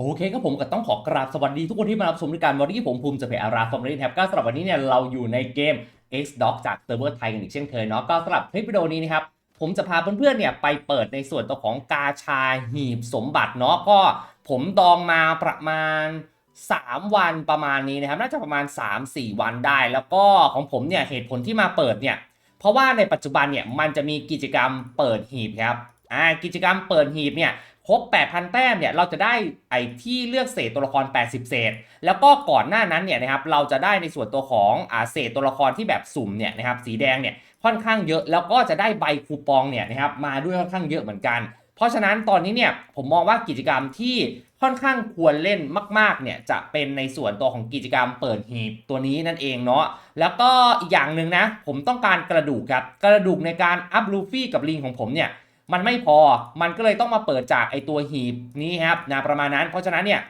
โอเคครับผมก็ต้องขอกราบสวัสดีทุกคนที่มารับชมรายการวันนี้ผมภูมิจะเพจอาราฟอร์มเรนแท็บก็สำหรับวันนี้เนี่ยเราอยู่ในเกม X Doc จากเซิร์ฟเวอร์ไทยกันอีกเช่นเคยเนาะก็สำหรับคลิปวิดีโอนี้นะครับผมจะพาเพื่อนๆเนี่ยไปเปิดในส่วนตัวของกาชาหีบสมบัติเนาะก็ผมดองมาประมาณ 3 วันประมาณนี้นะครับ น่าจะประมาณ 3-4 วันได้ แล้วก็ของผมเนี่ยเหตุผลที่มาเปิดเนี่ยเพราะว่าในปัจจุบันเนี่ยมันจะมีกิจกรรมเปิดหีบครับอ่ากิจกรรมเปิดหีบเนี่ย ครบ 8,000 แต้มเนี่ยเราจะได้ไอ้ที่เลือกเศษตัวละคร 80 เศษ แล้วก็ก่อนหน้านั้นเนี่ยนะครับเราจะได้ในส่วนตัวของอาเศษตัวละครที่แบบสุ่มเนี่ยนะครับสีแดงเนี่ยค่อนข้างเยอะ แล้วก็จะได้ใบคูปองเนี่ยนะครับมาด้วยค่อนข้างเยอะเหมือนกัน เพราะฉะนั้นตอนนี้เนี่ยผมมองว่ากิจกรรมที่ค่อนข้างควรเล่นมาก ๆ เนี่ยจะเป็นในส่วนตัวของกิจกรรมเปิดหีบตัวนี้นั่นเองเนาะแล้วก็อีกอย่างหนึ่งนะผมต้องการกระดูกครับกระดูกในการอัพลูฟี่กับลิงของผมเนี่ย มันไม่พอมันก็เลยต้องมาเปิดจากไอตัวหีบนี้ครับนะประมาณนั้น เพราะฉะนั้นเนี่ย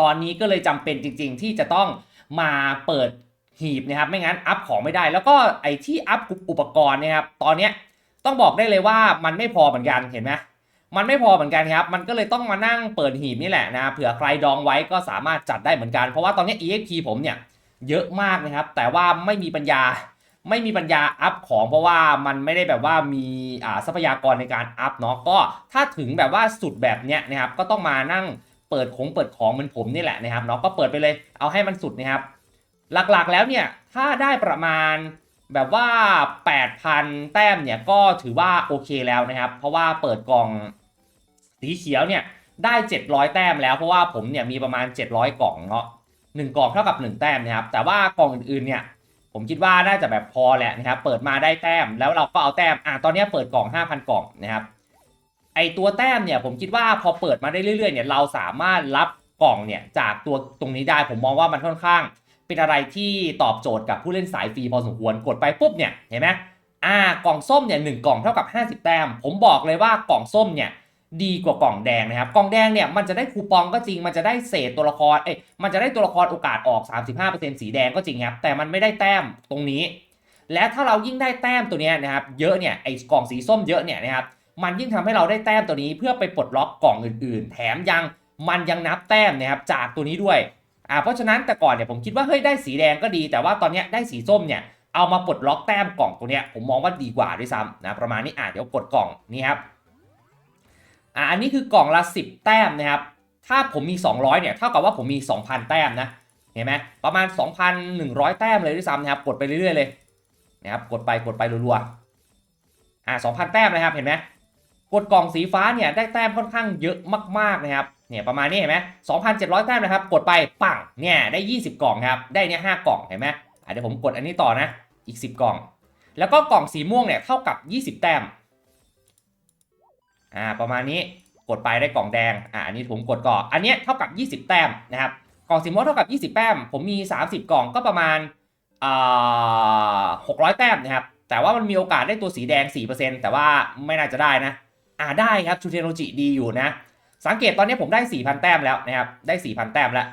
ตอนนี้ก็เลยจำเป็นจริง ๆ ที่จะต้องมาเปิดหีบนะครับไม่งั้นอัพของไม่ได้ แล้วก็ไอที่อัพอุปกรณ์เนี่ยครับตอนเนี้ยต้องบอกได้เลยว่ามันไม่พอเหมือนกันเห็นไหมมันไม่พอเหมือนกันครับ มันก็เลยต้องมานั่งเปิดหีบนี่แหละนะเผื่อใครดองไว้ก็สามารถจัดได้เหมือนกัน เพราะว่าตอนนี้ EXP ผมเนี่ยเยอะมากนะครับ แต่ว่าไม่มีปัญญา ไม่มีปัญญาอัพของเพราะว่ามันไม่ได้แบบว่ามีอ่าทรัพยากรในการอัพเนาะก็ถ้าถึงแบบว่าสุดแบบเนี้ยนะครับก็ต้องมานั่งเปิดของเปิดของเหมือนผมนี่แหละนะครับเนาะก็เปิดไปเลยเอาให้มันสุดนะครับ หลักๆแล้วเนี่ยถ้าได้ประมาณแบบว่า 8,000 แต้มเนี่ยก็ถือว่าโอเคแล้วนะครับ เพราะว่าเปิดกล่องสีเขียวเนี่ยได้ 700 แต้มแล้วเพราะว่าผมเนี่ยมีประมาณ 700 กล่องเนาะหนึ่งกล่องเท่ากับ 1 แต้มนะครับแต่ว่ากล่องอื่นๆเนี่ย ผมคิดว่าน่าจะแบบพอแหละนะครับ เปิดมาได้แต้มแล้วเราก็เอาแต้มอะตอนนี้เปิดกล่อง 5,000 กล่องนะครับ ไอตัวแต้มเนี่ยผมคิดว่าพอเปิดมาได้เรื่อยๆเนี่ยเราสามารถรับกล่องเนี่ยจากตัวตรงนี้ได้ผมมองว่ามันค่อนข้าง เป็นอะไรที่ตอบโจทย์กับผู้เล่นสายฟรีพอสมควรกดไปปุ๊บเนี่ยเห็นไหมอ่ากล่องส้มเนี่ยหกล่องเท่ากับ 50 แต้ม ผมบอกเลยว่ากล่องส้มเนี่ย ดีกว่ากล่องแดงนะครับ กล่องแดงเนี่ยมันจะได้คูปองก็จริง มันจะได้เศษตัวละคร เอ้ย มันจะได้ตัวละครโอกาสออก 35%สีแดงก็จริงครับ แต่มันไม่ได้แต้มตรงนี้ และถ้าเรายิ่งได้แต้มตัวนี้นะครับ เยอะเนี่ย ไอ้กล่องสีส้มเยอะเนี่ยนะครับ มันยิ่งทำให้เราได้แต้มตัวนี้เพื่อไปปลดล็อกกล่องอื่น ๆ แถมยังมันยังนับแต้มนะครับจากตัวนี้ด้วย อ่า เพราะฉะนั้นแต่ก่อนเนี่ยผมคิดว่าเฮ้ยได้สีแดงก็ดี แต่ว่าตอนนี้ได้สีส้มเนี่ยเอามาปลดล็อกแต้มกล่องตัวเนี้ยผมมองว่าดีกว่าด้วยซ้ำนะประมาณนี้อ่าเดี๋ยวกดกล่องนี่ครับ อ่าอันนี้คือกล่องละ 10 แต้มนะครับ ถ้าผมมี 200เนี่ยเท่ากับว่าผมมี 2,000 แต้มนะ เห็นไหมประมาณ 2,100 แต้มเลยด้วยซ้ำนะครับ กดไปเรื่อยๆเลยนะครับ กดไปกดไปรัวๆ อ่า2,000 แต้มนะครับ เห็นไหมกดกล่องสีฟ้าเนี่ยได้แต้มค่อนข้างเยอะมากๆนะครับ เนี่ยประมาณนี้เห็นไหม2,700 แต้มนะครับ กดไปปังเนี่ยได้ 20 กล่องครับ ได้เนี่ย5กล่องเห็นไหมอ่าเดี๋ยวผมกดอันนี้ต่อนะ อีก 10 กล่อง แล้วก็กล่องสีม่วงเนี่ยเท่ากับ 20 แต้ม อ่าประมาณนี้กดไปได้กล่องแดงอ่าอันนี้ผมกดก่อนอันเนี้ยเท่ากับ 20 แต้มนะครับกล่องสีม่วงเท่ากับ 20 แต้ม ผมมี 30 กล่องก็ประมาณอ่า600แต้มนะครับแต่ว่ามันมีโอกาสได้ตัวสีแดง 4%แต่ว่าไม่น่าจะได้นะอ่าได้ครับชูเทโนจิดีอยู่นะ สังเกตตอนนี้ผมได้ 4,000 แต้มแล้วนะครับได้ 4,000 แต้มแล้ว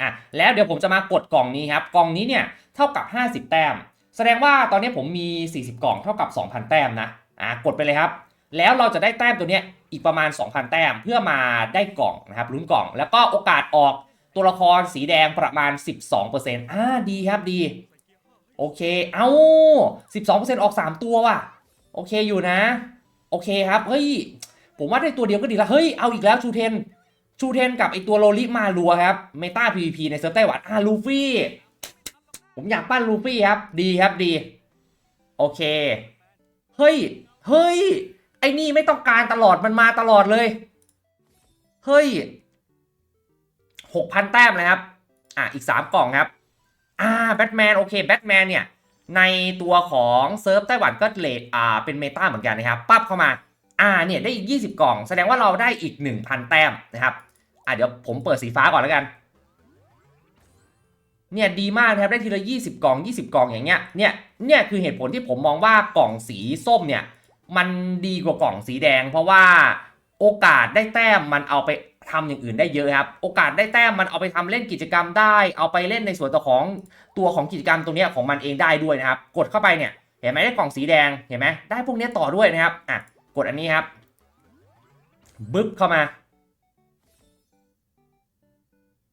อะแล้วเดี๋ยวผมจะมากดกล่องนี้ครับกล่องนี้เนี่ยเท่ากับ 50 แต้ม แสดงว่าตอนนี้ผมมี 40 กล่องเท่ากับ 2,000 แต้มนะอ่ากดไปเลยครับ แล้วเราจะได้แต้มตัวเนี้ยอีกประมาณ 2,000 แต้มเพื่อมาได้กล่องนะครับลุ้นกล่อง แล้วก็โอกาสออกตัวละครสีแดงประมาณ 12%อ่าดีครับดี โอเค เอา12%ออก 3 ตัวว่ะ โอเคอยู่นะ โอเคครับเฮ้ยผมว่าได้ตัวเดียวก็ดีล้วเฮ้ยเอาอีกแล้วชูเทนชูเทนกับไอตัวโลลิมารัวครับเมตา PVP ในเซิร์ฟไต้หวันอ่าลูฟี่ ผมอยากปั้นลูฟี่ครับ ดีครับดี โอเค เฮ้ย เฮ้ย ไอ้นี่ไม่ต้องการตลอดมันมาตลอดเลย เฮ้ยหกพันแต้มนะครับ อะอีกสามกล่องครับ อ่าแบทแมนโอเคแบทแมนเนี่ย ในตัวของเซิร์ฟไต้หวันก็เลทอ่าเป็นเมตาเหมือนกันนะครับปั๊บเข้ามา อ่าเนี่ยได้อีก 20 กล่อง แสดงว่าเราได้อีก 1,000 แต้มนะครับ อะเดี๋ยวผมเปิดสีฟ้าก่อนแล้วกัน เนี่ยดีมากนะครับได้ทีละ 20 กล่อง 20 กล่องอย่างเงี้ย เนี่ย เนี่ยคือเหตุผลที่ผมมองว่ากล่องสีส้มเนี่ย มันดีกว่ากล่องสีแดง เพราะว่าโอกาสได้แต้มมันเอาไปทำอย่างอื่นได้เยอะครับ โอกาสได้แต้มมันเอาไปทำเล่นกิจกรรมได้ เอาไปเล่นในส่วนตัวของตัวของกิจกรรมตรงนี้ของมันเองได้ด้วยนะครับ กดเข้าไปเนี่ยเห็นไหมได้กล่องสีแดงเห็นไหมได้พวกนี้ต่อด้วยนะครับอะกดอันนี้ครับบึ๊บเข้ามา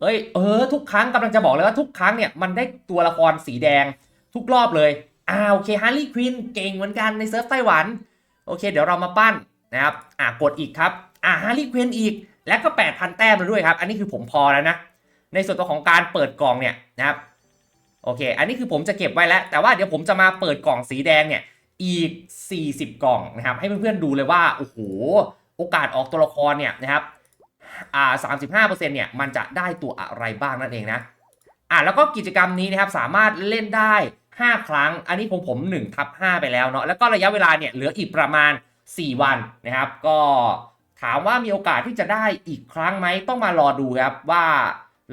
เอ้ยเออทุกครั้งกำลังจะบอกเลยว่าทุกครั้งเนี่ยมันได้ตัวละครสีแดงทุกรอบเลย อ่าโอเคฮาร์ลีควินเก่งเหมือนกันในเซิร์ฟไต้หวัน โอเค เดี๋ยวเรามาปั้นนะครับอ่ากดอีกครับอ่าฮาร์ลีควนอีก แล้วก็ 8,000 แต้มแล้วด้วยครับ อันนี้คือผมพอแล้วนะ ในส่วนตัวของการเปิดกล่องเนี่ยนะครับโอเค อันนี้คือผมจะเก็บไว้แล้ว แต่ว่าเดี๋ยวผมจะมาเปิดกล่องสีแดงเนี่ยอีก 40 กล่องนะครับ ให้เพื่อนๆดูเลยว่าโอ้โหโอกาสออกตัวละครเนี่ยนะครับอ่า35%เนี่ยมันจะได้ตัวอะไรบ้างนั่นเองนะอ่าแล้วก็กิจกรรมนี้นะครับสามารถเล่นได้ 5 ครั้ง อันนี้ผมผม1ทับ5ไปแล้วเนาะแล้วก็ระยะเวลาเนี่ยเหลืออีกประมาณ 4 วันนะครับ ก็ถามว่ามีโอกาสที่จะได้อีกครั้งไหมต้องมารอดูครับว่า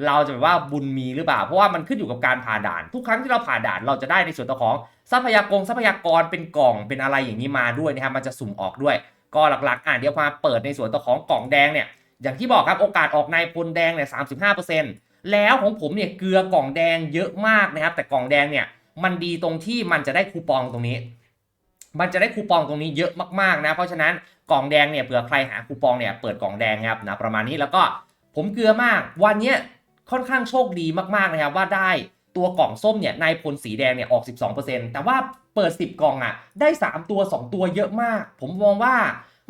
เราจะแบบว่าบุญมีหรือเปล่า เพราะว่ามันขึ้นอยู่กับการผ่าด่าน ทุกครั้งที่เราผ่าด่านเราจะได้ในส่วนตัวของทรัพยากรทรัพยากรเป็นกล่องเป็นอะไรอย่างนี้มาด้วยนะครับมันจะสุ่มออกด้วย ก็หลักๆอ่านเดี๋ยวมาเปิดในส่วนตัวของกล่องแดงเนี่ยอย่างที่บอกครับโอกาสออกในพลแดงเนี่ย35%แล้วของผมเนี่ยเกลือกล่องแดงเยอะมากนะครับ แต่กล่องแดงเนี่ย มันดีตรงที่มันจะได้คูปองตรงนี้ มันจะได้คูปองตรงนี้เยอะมากๆนะ เพราะฉะนั้นกล่องแดงเนี่ยเผื่อใครหาคูปองเนี่ยเปิดกล่องแดงครับนะประมาณนี้แล้วก็ผมเกลือมากวันเนี้ยค่อนข้างโชคดีมากๆนะครับว่าได้ตัวกล่องส้มเนี่ยนายพลสีแดงเนี่ยออก 12%แต่ว่าเปิด 10 กล่องอะได้ 3 ตัว 2 ตัวเยอะมาก ผมมองว่า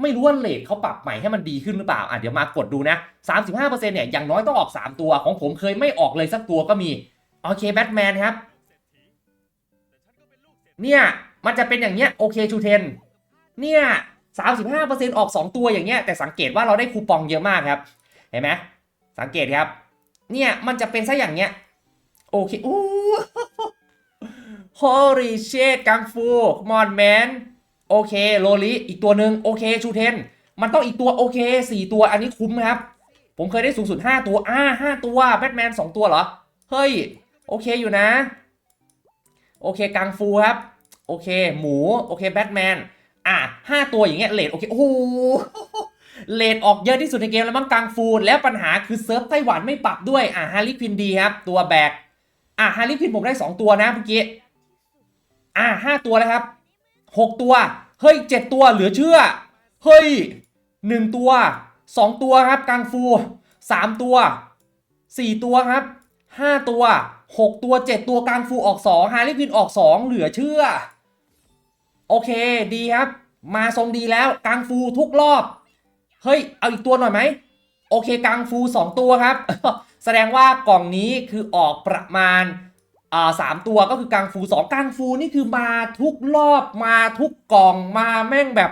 ไม่รู้ว่าเลทเขาปรับใหม่ให้มันดีขึ้นหรือเปล่า อะเดี๋ยวมากดดูนะ 35%เนี่ยอย่างน้อยต้องออก 3 ตัวของผมเคยไม่ออกเลยสักตัวก็มี โอเคแบทแมนครับ เนี่ย มันจะเป็นอย่างเงี้ยโอเคชูเทนเนี่ยสามสิบห้าเปอร์เซ็นต์ออก2ตัวอย่างเงี้ยแต่สังเกตว่าเราได้คูปองเยอะมากครับ เห็นไหมสังเกตครับ เนี่ยมันจะเป็นซะอย่างเงี้ยโอเคอู้ holy shit กังฟูมอนแมนโอเคโลลิอีกตัวหนึ่งโอเคชูเทนมันต้องอีกตัวโอเค4ตัวอันนี้คุ้มครับ ผมเคยได้สูงสุด5ตัวอ่า5ตัวแบทแมน2ตัวเหรอ เฮ้ย โอเคอยู่นะ โอเคกังฟูครับ โอเค หมู โอเคแบทแมน อะห้าตัวอย่างเงี้ยเลดโอเค โอ้โหเลดออกเยอะที่สุดในเกมแล้วมั้งกังฟู แล้วปัญหาคือเซิร์ฟไต้หวันไม่ปรับด้วย อะฮาริควินดีครับ ตัวแบก อะฮาริควินผมได้ 2 ตัวนะเมื่อกี้ อะห้าตัวแล้วครับ6ตัว เฮ้ย7ตัวเหลือเชื่อ เฮ้ย1ตัว2ตัวครับกังฟู3ตัว4ตัวครับ 5 ตัว 6 ตัว 7 ตัวกังฟูออก 2 ฮาริควินออก 2 เหลือเชื่อ โอเคดีครับ มาทรงดีแล้วกังฟูทุกรอบ เฮ้ย เอาอีกตัวหน่อยไหม โอเคกังฟู 2 ตัวครับ แสดงว่ากล่องนี้คือออกประมาณอ่าสามตัวก็คือกังฟู 2กังฟูนี่คือมาทุกรอบมาทุกกล่องมาแม่งแบบ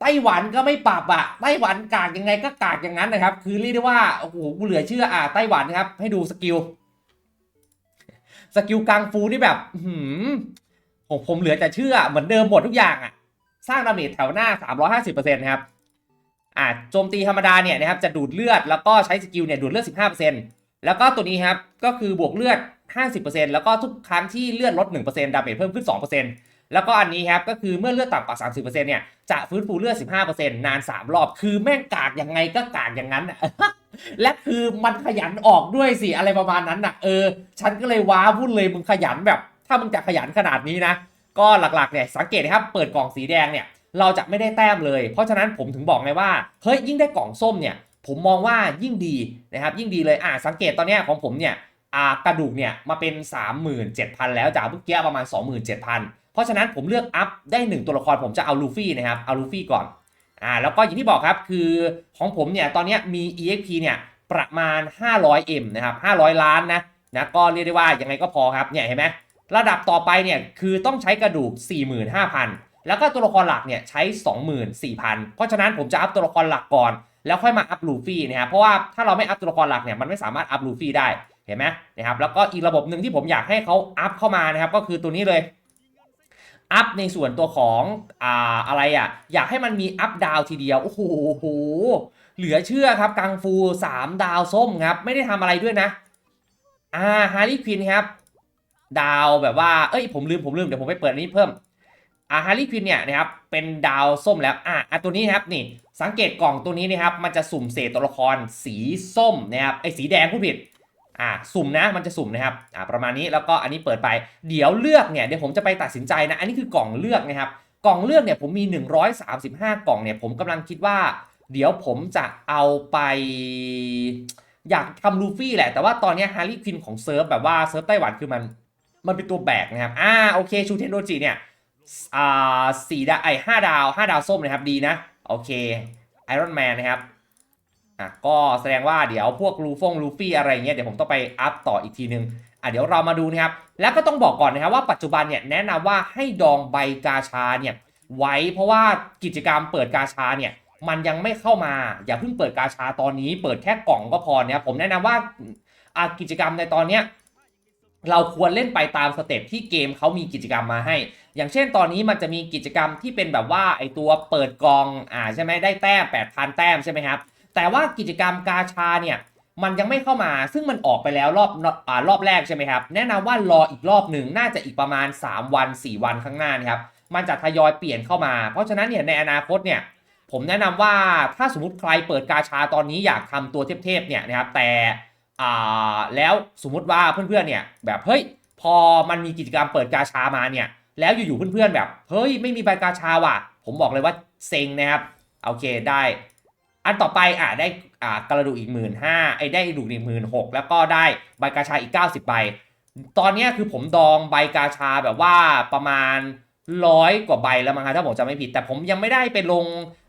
ไต้หวันก็ไม่ปรับอะไต้หวันกากยังไงก็กากอย่างนั้นนะครับ คือเรียกได้ว่าโอ้โหกูเหลือเชื่ออะไต้หวันนะครับ ให้ดูสกิล สกิลกังฟูนี่แบบหืมผมผมเหลือจะเชื่อเหมือนเดิมหมดทุกอย่างอะสร้างดาเมจแถวหน้า 350%นะครับอ่าโจมตีธรรมดาเนี่ยนะครับจะดูดเลือดแล้วก็ใช้สกิลเนี่ยดูดเลือด 15%แล้วก็ตัวนี้ครับก็คือบวกเลือด 50%แล้วก็ทุกครั้งที่เลือดลด 1%ดาเมจเพิ่มขึ้น 2% แล้วก็อันนี้ครับก็คือเมื่อเลือดต่ำกว่า 30%เนี่ยจะฟื้นฟูเลือด 15%นาน 3 รอบ คือแม่งกากยังไงก็กากอย่างนั้น และคือมันขยันออกด้วยสิอะไรประมาณนั้นนะเออ ฉันก็เลยว้าวุ่นเลยมึงขยันแบบ ถ้ามึงจะขยันขนาดนี้นะ ก็หลักๆเนี่ยสังเกตนะครับเปิดกล่องสีแดงเนี่ยเราจะไม่ได้แต้มเลย เพราะฉะนั้นผมถึงบอกไงว่าเฮ้ยยิ่งได้กล่องส้มเนี่ยผมมองว่ายิ่งดีนะครับยิ่งดีเลยอ่าสังเกตตอนนี้ของผมเนี่ยกระดูกเนี่ยมาเป็น 37,000 แล้วจากเมื่อกี้ประมาณ 27,000 เพราะฉะนั้นผมเลือกอัพได้ 1 ตัวละครผมจะเอาลูฟี่นะครับเอาลูฟี่ก่อนอ่าแล้วก็อย่างที่บอกครับคือของผมเนี่ยตอนนี้มี EXP เนี่ยประมาณ 500M นะครับ500 ล้านนะนะก็เรียกได้ว่ายังไงก็พอครับเนี่ยเห็นไหมระดับต่อไปเนี่ยคือต้องใช้กระดูก 45,000 แล้วก็ตัวละครหลักเนี่ยใช้ 24,000 เพราะฉะนั้นผมจะอัพตัวละครหลักก่อน แล้วค่อยมาอัพลูฟี่นะครับเพราะว่าถ้าเราไม่อัพตัวละครหลักเนี่ยมันไม่สามารถอัพลูฟี่ได้เห็นไหมนะครับแล้วก็อีกระบบหนึ่งที่ผมอยากให้เขาอัพเข้ามานะครับก็คือตัวนี้เลย อัพในส่วนตัวของอ่าอะไรอะ อยากให้มันมีอัพดาวทีเดียว โอ้โหโห เหลือเชื่อครับ กังฟู 3 ดาวส้มครับ ไม่ได้ทำอะไรด้วยนะ อ่าฮาร์ลีควินครับ ดาวแบบว่า เอ้ย ผมลืม ผมลืม เดี๋ยวผมไปเปิดอันนี้เพิ่ม อ่าฮาร์ลีควินเนี่ยนะครับ เป็นดาวส้มแล้ว อ่าอะตัวนี้นครับ นี่ สังเกตกล่องตัวนี้นะครับ มันจะสุ่มเศษตัวละครสีส้มนะครับ ไอ้สีแดงผู้ผิด อ่าสุ่มนะมันจะสุ่มนะครับอ่าประมาณนี้แล้วก็อันนี้เปิดไปเดี๋ยวเลือกเนี่ยเดี๋ยวผมจะไปตัดสินใจนะอันนี้คือกล่องเลือกนะครับกล่องเลือกเนี่ยผมมี 135 กล่องเนี่ยผมกำลังคิดว่า เดี๋ยวผมจะเอาไป อยากทำลูฟี่แหละแต่ว่าตอนนี้ฮาร์ลีควินของเซิร์ฟแบบว่าเซิร์ฟไต้หวันคือมันมันเป็นตัวแบกนะครับอ่าโอเคชูเทนโดจิเนี่ยอ่าสี่ดาวไอห้าดาวห้าดาวส้มนะครับดีนะโอเคไอรอนแมนนะครับ อะก็แสดงว่าเดี๋ยวพวกลูฟงลูฟี่อะไรเงี้ยเดี๋ยวผมต้องไปอัพต่ออีกทีนึงอะเดี๋ยวเรามาดูนะครับ แล้วก็ต้องบอกก่อนนะครับว่าปัจจุบันเนี่ยแนะนำว่าให้ดองใบกาชาเนี่ยไว้เพราะว่ากิจกรรมเปิดกาชาเนี่ยมันยังไม่เข้ามา อย่าเพิ่งเปิดกาชาตอนนี้ เปิดแค่กล่องก็พอเนี่ยผมแนะนำว่าอะกิจกรรมในตอนเนี้ยเราควรเล่นไปตามสเต็ปที่เกมเขามีกิจกรรมมาให้ อย่างเช่นตอนนี้มันจะมีกิจกรรมที่เป็นแบบว่าไอตัวเปิดกล่องอ่าใช่ไหมได้แต้ม8,000 แต้มใช่ไหมครับ แต่ว่ากิจกรรมกาชาเนี่ยมันยังไม่เข้ามาซึ่งมันออกไปแล้วรอบอ่ารอบแรกใช่ไหมครับ แนะนำว่ารออีกรอบหนึ่งน่าจะอีกประมาณ 3 วัน 4 วันข้างหน้านะครับมันจะทยอยเปลี่ยนเข้ามา เพราะฉะนั้นเนี่ยในอนาคตเนี่ยผมแนะนำว่าถ้าสมมติใครเปิดกาชาตอนนี้อยากทำตัวเทพๆเนี่ยนะครับแต่อ่าแล้วสมมุติว่าเพื่อนๆเนี่ยแบบเฮ้ยพอมันมีกิจกรรมเปิดกาชามาเนี่ยแล้วอยู่ๆเพื่อนๆแบบเฮ้ยไม่มีใบกาชาว่ะ ผมบอกเลยว่าเซ็งนะครับโอเคได้ อันต่อไปอะได้อ่ากระดูกอีกหมื่นห้าไอ้ได้กระดูกอีกหมื่นหกแล้วก็ได้ใบกาชาอีก 90ใบตอนนี้คือผมดองใบกาชาแบบว่าประมาณร้อยกว่าใบแล้วมั้งครับถ้าผมจำไม่ผิด แต่ผมยังไม่ได้ไปลง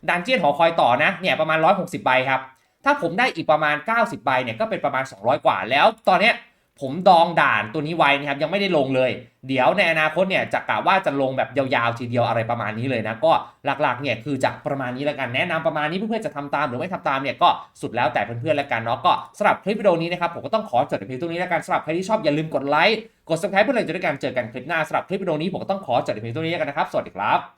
ดันเจียนหอคอยต่อนะเนี่ยประมาณ 160 ใบครับ ถ้าผมได้อีกประมาณ 90 ใบเนี่ยก็เป็นประมาณ 200 กว่าแล้วตอนเนี้ย ผมดองด่านตัวนี้ไว้นะครับยังไม่ได้ลงเลย เดี๋ยวในอนาคตเนี่ยจะกะว่าจะลงแบบยาวๆทีเดียวอะไรประมาณนี้เลยนะ ก็หลักๆเนี่ยคือจะประมาณนี้แล้วกันแนะนำประมาณนี้เพื่อนๆจะทำตามหรือไม่ทำตามเนี่ยก็สุดแล้วแต่เพื่อนๆแล้วกันเนาะก็สำหรับคลิปวิดีโอนี้นะครับผมก็ต้องขอจบเพียงเท่านี้แล้วกันสำหรับใครที่ชอบอย่าลืมกดไลค์กด subscribe เพื่อเราจะได้การเจอกันคลิปหน้าสำหรับคลิปวิดีโอนี้ผมก็ต้องขอจบเพียงเท่านี้แล้วกันนะครับสวัสดีครับ